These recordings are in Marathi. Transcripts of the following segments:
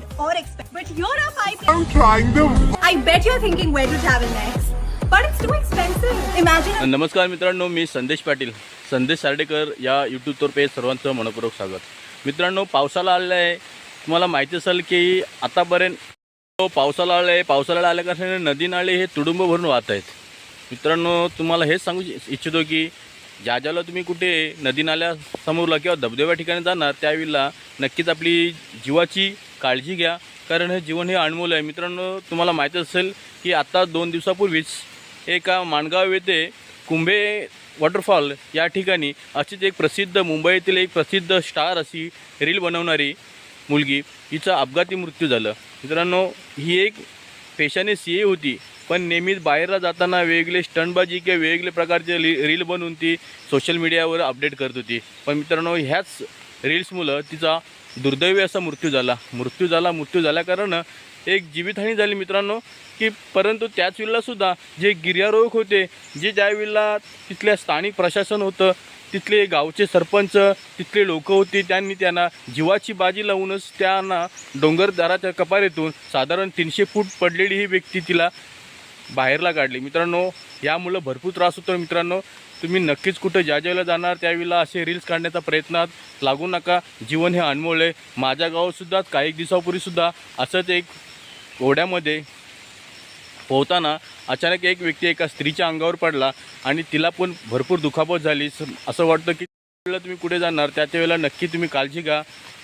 limited or expensive. But here are five I'm trying them. I bet you're thinking where to travel next. But it's too expensive. Imagine a नमस्कार मित्रांनो मी संदेश पाटील संदेश सार्डेकर या यूट्यूबतर्फे सर्वांचं मनपूर्वक स्वागत मित्रांनो पावसाला आलेलं आहे तुम्हाला माहिती असेल की आतापर्यंत तो पावसाला आलं आहे पावसाला आल्या कारणाने नदी नाले हे तुडुंब भरून वाहत आहेत मित्रांनो तुम्हाला हेच सांगू इच्छितो की ज्या ज्याला तुम्ही कुठे नदी नाल्यासमोरला किंवा धबधब्या ठिकाणी जाणार त्यावेळेला नक्कीच आपली जीवाची काळजी घ्या. कारण हे जीवन हे अनमोल आहे. मित्रांनो तुम्हाला माहीत असेल की आता दोन दिवसापूर्वीच एका माणगाव येथे कुंभे वॉटरफॉल या ठिकाणी अशीच एक प्रसिद्ध मुंबईतील एक प्रसिद्ध स्टार अशी रील बनवणारी मुलगी हिचा अपघाती मृत्यू झालं. मित्रांनो ही एक पेशाने सी ए होती पण नेहमीच बाहेरला जाताना वेगळे स्टंटबाजी किंवा वेगळे प्रकारचे री रील बनवून ती सोशल मीडियावर अपडेट करत होती. पण मित्रांनो ह्याच रील्समुळं तिचा दुर्दैवी असा मृत्यू झाला. मृत्यू झाला मृत्यू झाल्या कारण एक जीवितहानी झाली मित्रांनो की परंतु त्याच वेळेलासुद्धा जे गिर्यारोहक होते जे ज्या वेळेला तिथल्या स्थानिक प्रशासन होतं तिथले गावचे सरपंच तिथले लोक होती त्यांनी त्यांना जीवाची बाजी लावूनच त्यांना डोंगरदाराच्या कपारीतून साधारण तीनशे फूट पडलेली ही व्यक्ती तिला बाहेरला काढली. मित्रांनो यामुळं भरपूर त्रास होतो मित्रांनो. तुम्ही नक्कीच कुठं ज्या ज्यावेळेला जाणार त्यावेळेला असे रील्स काढण्याचा प्रयत्नात लागू नका. जीवन हे अनमोल आहे. माझ्या गावातसुद्धा काही दिवसापूर्वीसुद्धा असंच एक ओढ्यामध्ये पोहताना अचानक एक व्यक्ती एका स्त्रीच्या अंगावर पडला आणि तिला पण भरपूर दुखापत झाली. स- असं वाटतं की वेळेला तुम्ही कुठे जाणार? त्याच्या वेळेला नक्की तुम्ही काळजी घ्या.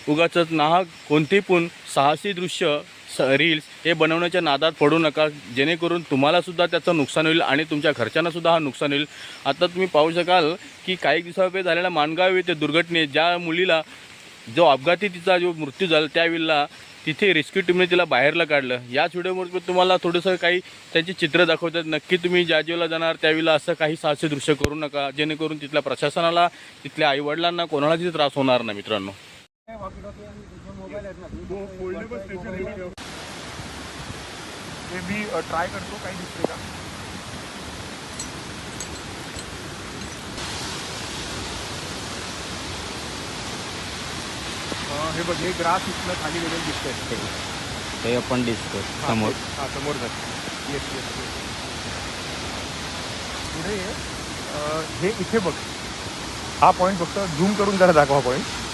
उगाच नाहक कोणते पण साहसी दृश्य रील्स हे बनवण्याच्या नादात पडू नका. जेणेकरून तुम्हालासुद्धा त्याचं नुकसान होईल आणि तुमच्या घरच्यांनासुद्धा हा नुकसान होईल. आता तुम्ही पाहू शकाल की काही दिवसापूर्वी झालेल्या माणगाव येथे दुर्घटनेत ज्या मुलीला जो अपघाती तिचा जो मृत्यू झाला त्यावेळेला तिथे रेस्क्यू टीमने तिला बाहेरला काढलं. याच व्हिडिओमध्ये तुम्हाला थोडंसं काही त्यांची चित्र दाखवतात. नक्की तुम्ही ज्या जेवला जाणार त्यावेळेला असं काही साहसी दृश्य करू नका. जेणेकरून तिथल्या प्रशासनाला तिथल्या आईवडिलांना कोणाला तिथे त्रास होणार नाही मित्रांनो फोल्डेबल स्टेशन आहे इथे. हे मी ट्राय करतो काही दिसते का हे बघ हे ग्रास इथलं खाली गेलेलं दिसतंय. ते आपण डिस्कस हा, हा समोर जात. येस येस पुढे. अं, हे इथे बघ. हा पॉईंट फक्त झूम करून जरा दाखवा पॉईंट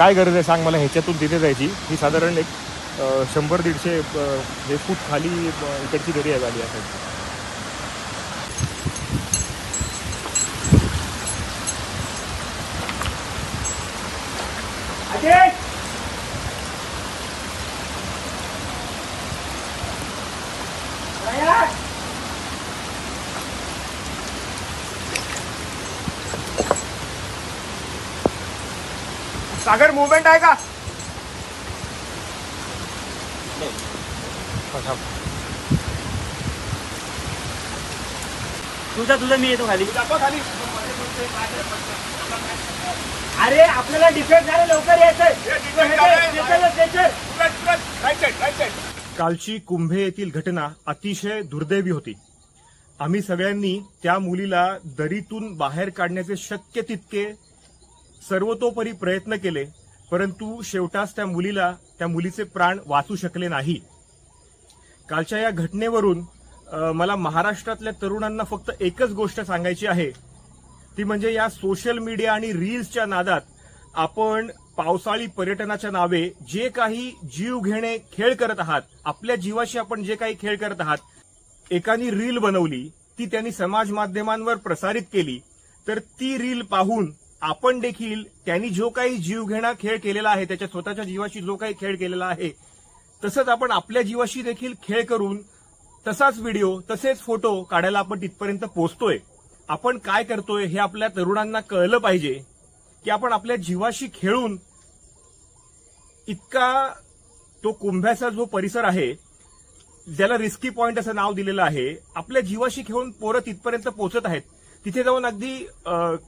काय गरज आहे सांग मला ह्याच्यातून तिथे जायची. ही साधारण एक शंभर दीडशे हे फूट खाली इकडची दरी आहे गाडी आहे सागर मुवमेंट आहे का. तुझा तुझा मी येतो खाली. अरे आपल्याला डिफेक्ट झालं लवकर यायचंय कालची कुंभे येथील घटना अतिशय दुर्दैवी होती. आम्ही सगळ्यांनी त्या मुलीला दरीतून बाहेर काढण्याचे शक्य तितके सर्वतोपरी प्रयत्न केले परंतु शेवटास त्या मुलीला त्या मुलीचे प्राण वाचू शकले नाही. कालच्या या घटनेवरून मला महाराष्ट्रातल्या तरुणांना फक्त एकच गोष्ट सांगायची आहे. ती म्हणजे या सोशल मीडिया आणि रील्सच्या नादात आपण पावसाळी पर्यटनाच्या नावे जे काही जीव घेणे खेळ करत आहात आपल्या जीवाशी आपण जे काही खेळ करत आहात एकानी रील बनवली ती त्यांनी समाज माध्यमांवर प्रसारित केली तर ती रील पाहून आपण देखील त्यांनी जो काही जीवघेणा खेळ केलेला आहे त्याच्या स्वतःच्या जीवाशी जो काही खेळ केलेला आहे तसंच आपण आपल्या जीवाशी देखील खेळ करून तसाच व्हिडिओ तसेच फोटो काढायला आपण तिथपर्यंत पोहोचतोय. आपण काय करतोय हे आपल्या तरुणांना कळलं पाहिजे की आपण आपल्या जीवाशी खेळून इतका तो कुंभ्याचा जो परिसर आहे ज्याला रिस्की पॉइंट असं नाव दिलेलं आहे आपल्या जीवाशी खेळून पोरं तिथपर्यंत पोहोचत आहेत. तिथे जाऊन अगदी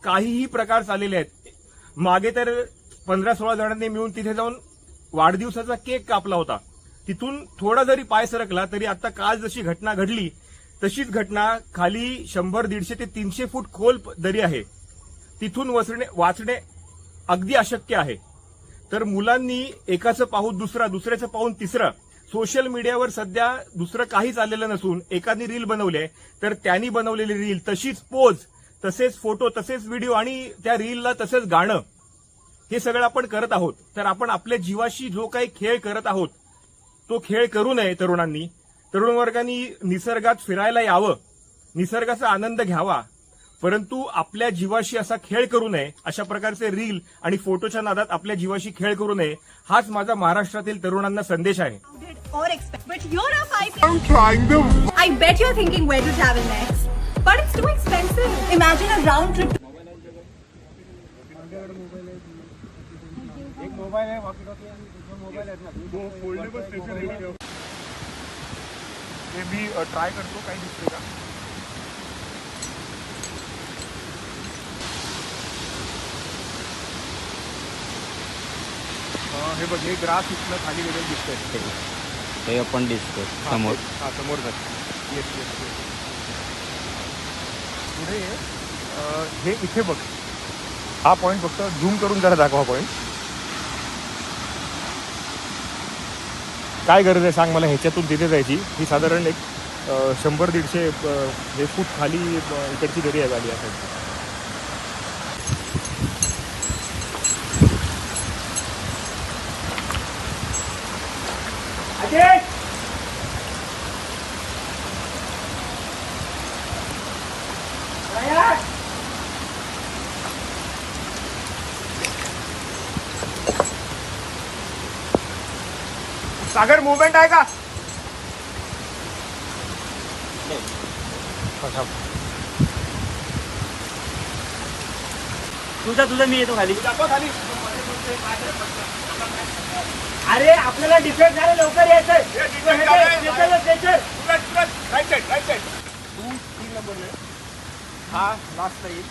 काहीही प्रकार चाललेले आहेत. मागे तर पंधरा सोळा जणांनी मिळून तिथे जाऊन वाढदिवसाचा केक कापला होता. तिथून थोडा जरी पाय सरकला तरी आता काल जशी घटना घडली तशीच घटना खाली शंभर दीडशे ते तीनशे फूट खोल दरी आहे. तिथून वसणे वाचणे अगदी अशक्य आहे. तर मुलांनी एकाचं पाहून दुसरा दुसऱ्याचं पाहून तिसरा सोशल मीडियावर सध्या दुसरं काहीच आलेलं नसून एकानी रील बनवले तर त्यांनी बनवलेली रील तशीच पोज तसेच फोटो तसेच व्हिडिओ आणि त्या रीलला तसेच गाणं हे सगळं आपण करत आहोत. तर आपण आपल्या जीवाशी जो काही खेळ करत आहोत तो खेळ करू नये तरुणांनी. तरुण वर्गांनी निसर्गात फिरायला यावं निसर्गाचा आनंद घ्यावा परंतु आपल्या जीवाशी असा खेळ करू नये अशा प्रकारचे रील आणि फोटोच्या नादात आपल्या जीवाशी खेळ करू नये हाच माझा महाराष्ट्रातील तरुणांना संदेश आहे. Or expect. But you're a five. I'm trying to. I bet you're thinking where to travel next. But it's too expensive. Imagine a round trip. हे मी ट्राय करतो काही दिसते का अं, हे बघ हे ग्रास इथलं खाली गेलेलं दिसतंय. हे आपण दिसतो हा, समोर. हा समोर जात. Yes yes yes. पुढे अं, हे इथे बघ. हा पॉईंट फक्त झूम करून जरा दाखवा पॉईंट काय गरज आहे सांग मला ह्याच्यातून तिथे जायची? ही साधारण एक अं, शंभर दीडशे अं, हे फूट खाली अं, इकडची दरी आहे गाडी असायची सागर मुवमेंट आहे का? तुझं तुझं मी येतो खाली. अरे आपल्याला डिफेक्ट झालं लवकर तू तीन नंबर हा लास्ट येईल.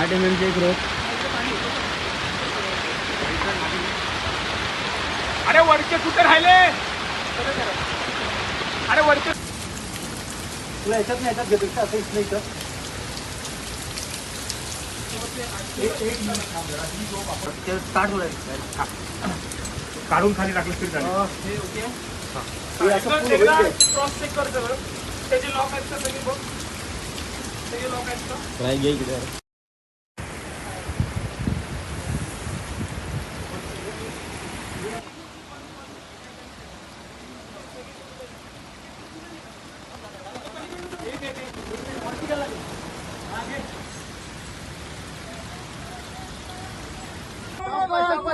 आठ एम एमचे एक रोज अरे वरचे कुठे राहिले? अरे वरचे तुला याच्यात नाही याच्यात घेतो असं इथलं इथं. स्टार्ट होईल काढून खाली टाकलं तरी चालेल. असं पुढं होईल ते. क्रॉस चेक कर सगळं त्याचे लॉक आहेत का? सगळे बघ. लॉक आहेत का?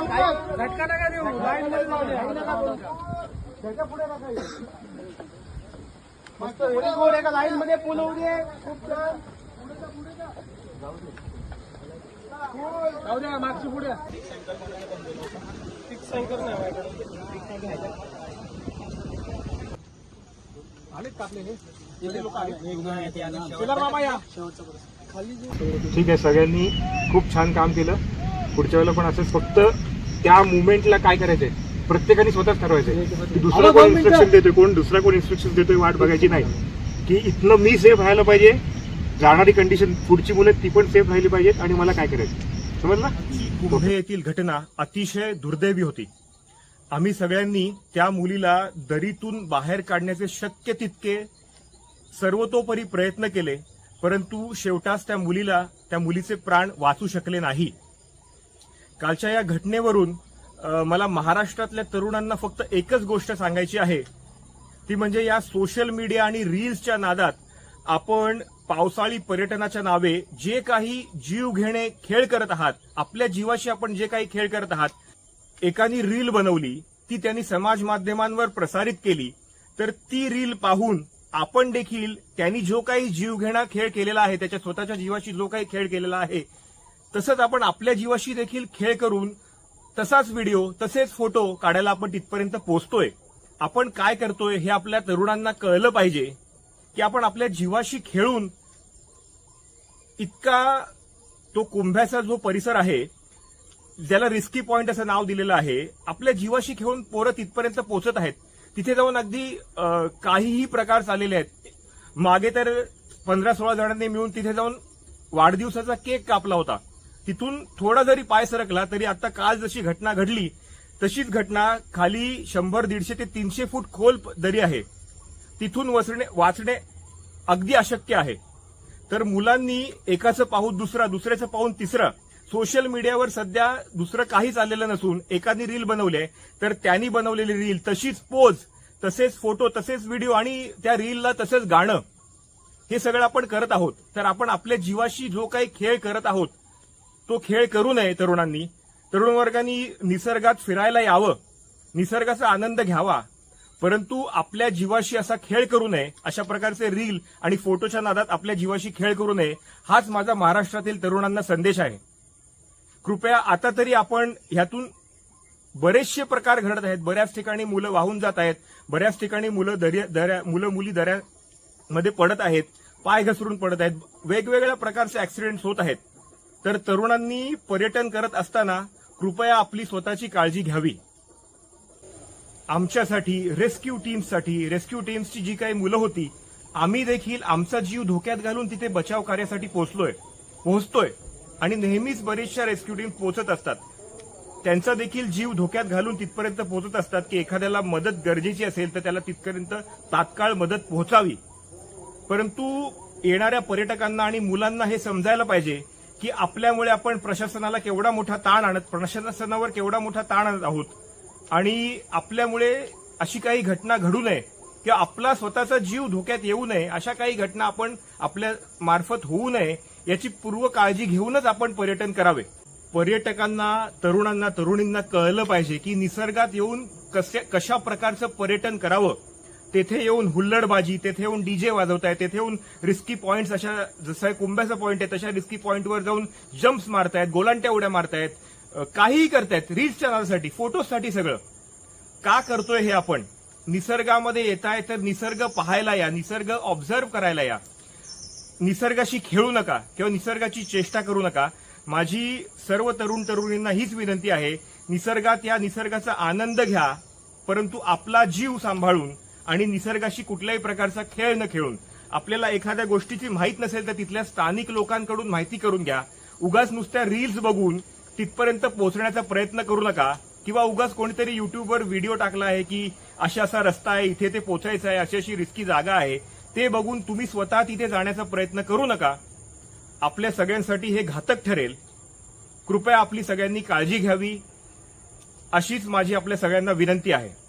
झटका नका देऊ लाईन मध्ये जाऊ त्याच्या पुढे नका मस्त एका लाईन मध्ये पूल होऊ दे खूप छान जाऊ द्या मागची पुढे आलेत हे? लोक आले मामा या ठीक आहे सगळ्यांनी खूप छान काम केलं पुढच्या वेळेला पण असंच फक्त त्या मुवमेंटला काय करायचंय? प्रत्येकाने स्वतःच ठरवायचंय. की दुसरा कोण. इन्स्ट्रक्शन देतोय कोण दुसरा कोण इन्स्ट्रक्शन देतोय वाट बघायची नाही. की इथलं मी सेफ राहायला पाहिजे जाणारी कंडिशन पुढची मुलं ती पण सेफ राहिली पाहिजेत आणि मला काय करायचं समजलं? पुढे येथील घटना अतिशय दुर्दैवी होती. आम्ही सगळ्यांनी त्या मुलीला दरीतून बाहेर काढण्याचे शक्य तितके सर्वतोपरी प्रयत्न केले परंतु शेवटास त्या मुलीला त्या मुलीचे प्राण वाचू शकले नाही. कालच्या या घटनेवरून मला महाराष्ट्रातल्या तरुणांना फक्त एकच गोष्ट सांगायची आहे. ती म्हणजे या सोशल मीडिया आणि रील्सच्या नादात आपण पावसाळी पर्यटनाच्या नावे जे काही जीव घेणे खेळ करत आहात आपल्या जीवाशी आपण जे काही खेळ करत आहात एकानी रील बनवली ती त्यांनी समाज माध्यमांवर प्रसारित केली तर ती रील पाहून आपण देखील त्यांनी जो काही जीवघेणा खेळ केलेला आहे त्याच्या स्वतःच्या जीवाशी जो काही खेळ केलेला आहे तसंच आपण आपल्या जीवाशी देखील खेळ करून तसाच व्हिडिओ तसेच फोटो काढायला आपण तिथपर्यंत पोहोचतोय. आपण काय करतोय हे आपल्या तरुणांना कळलं पाहिजे की आपण आपल्या जीवाशी खेळून इतका तो कुंभ्याचा जो परिसर आहे ज्याला रिस्की पॉईंट असं नाव दिलेलं आहे आपल्या जीवाशी खेळून पोरं तिथपर्यंत पोहोचत आहेत. तिथे जाऊन अगदी काहीही प्रकार चाललेले आहेत. मागे तर पंधरा सोळा जणांनी मिळून तिथे जाऊन वाढदिवसाचा केक कापला होता. तिथून थोडा जरी पाय सरकला तरी आता काल जशी घटना घडली तशीच घटना खाली शंभर दीडशे ते तीनशे फूट खोल दरी आहे. तिथून वसणे वाचणे अगदी अशक्य आहे. तर मुलांनी एकाचं पाहून दुसरा दुसऱ्याचं पाहून तिसरं. सोशल मीडियावर सध्या दुसरं काहीच आलेलं नसून एकाने रील बनवले तर त्यांनी बनवलेली रील तशीच पोज तसेच फोटो तसेच व्हिडिओ आणि त्या रीलला तसेच गाणं. हे सगळं आपण करत आहोत. तर आपण आपल्या जीवाशी जो काही खेळ करत आहोत तो खेळ करू नये तरुणांनी. तरुण वर्गांनी निसर्गात फिरायला यावं. निसर्गाचा आनंद घ्यावा. परंतु आपल्या जीवाशी असा खेळ करू नये अशा प्रकारचे रील आणि फोटोच्या नादात आपल्या जीवाशी खेळ करू नये हाच माझा महाराष्ट्रातील तरुणांना संदेश आहे. कृपया आता तरी आपण ह्यातून बरेचसे प्रकार घडत आहेत. बऱ्याच ठिकाणी मुलं वाहून जात आहेत. बऱ्याच ठिकाणी मुलं दर्या दऱ्या मुलं मुली दऱ्यामध्ये पडत आहेत. पाय घसरून पडत आहेत. वेगवेगळ्या प्रकारचे ऍक्सिडेंट्स होत आहेत. तर तरुणांनी पर्यटन करत असताना कृपया आपली स्वतःची काळजी घ्यावी. आमच्यासाठी रेस्क्यू टीम्ससाठी रेस्क्यू टीम्सची जी काही मुलं होती आम्ही देखील आमचा जीव धोक्यात घालून तिथे बचाव कार्यासाठी पोहोचलोय पोहोचतोय आणि नेहमीच बरेचशा रेस्क्यू टीम पोहोचत असतात. त्यांचा देखील जीव धोक्यात घालून तिथपर्यंत पोहोचत असतात की एखाद्याला मदत गरजेची असेल तर त्याला तिथपर्यंत तात्काळ मदत पोहोचावी. परंतु येणाऱ्या पर्यटकांना आणि मुलांना हे समजायला पाहिजे की आपल्यामुळे आपण प्रशासनाला केवढा मोठा ताण आणत प्रशासनावर केवढा मोठा ताण आणत आहोत. आणि आपल्यामुळे अशी काही घटना घडू नये किंवा आपला स्वतःचा जीव धोक्यात येऊ नये अशा काही घटना आपण आपल्या मार्फत होऊ नये याची पूर्व काळजी घेऊनच आपण पर्यटन करावे. पर्यटकांना तरुणांना तरुणींना कळलं पाहिजे की निसर्गात येऊन कशा कशा प्रकारचं पर्यटन करावं. तेथे येऊन हुल्लडबाजी तेथे येऊन डीजे वाजवताय तेथे येऊन रिस्की पॉईंट्स अशा जसं कुंभ्याचा पॉईंट आहे तशा रिस्की पॉईंटवर जाऊन जम्प्स मारतायत गोलांट्या उड्या मारतायत. काहीही करतायत. रील्सच्या नादासाठी फोटोसाठी सगळं. का करतोय हे आपण? निसर्गामध्ये येत आहे तर निसर्ग पाहायला या निसर्ग ऑब्झर्व करायला या. निसर्गाशी खेळू नका किंवा निसर्गाची चेष्टा करू नका. माझी सर्व तरुण तरुणींना हीच विनंती आहे निसर्गात या निसर्गाचा आनंद घ्या परंतु आपला जीव सांभाळून आणि निसर्गाशी कुठल्याही प्रकारचा खेळ न खेळून आपल्याला एखाद्या गोष्टीची माहीत नसेल तर तिथल्या स्थानिक लोकांकडून माहिती करून घ्या. उगाच नुसत्या रील्स बघून तिथपर्यंत पोहोचण्याचा प्रयत्न करू नका. किंवा उगाच कोणीतरी युट्यूबवर व्हिडिओ टाकला आहे की अशा असा रस्ता आहे इथे ते पोचायचं आहे अशी अशी रिस्की जागा आहे. ते बघून तुम्ही स्वतः तिथे जाण्याचा प्रयत्न करू नका. आपल्या सगळ्यांसाठी हे घातक ठरेल. कृपया आपली सगळ्यांनी काळजी घ्यावी. अशीच माझी आपल्या सगळ्यांना विनंती आहे.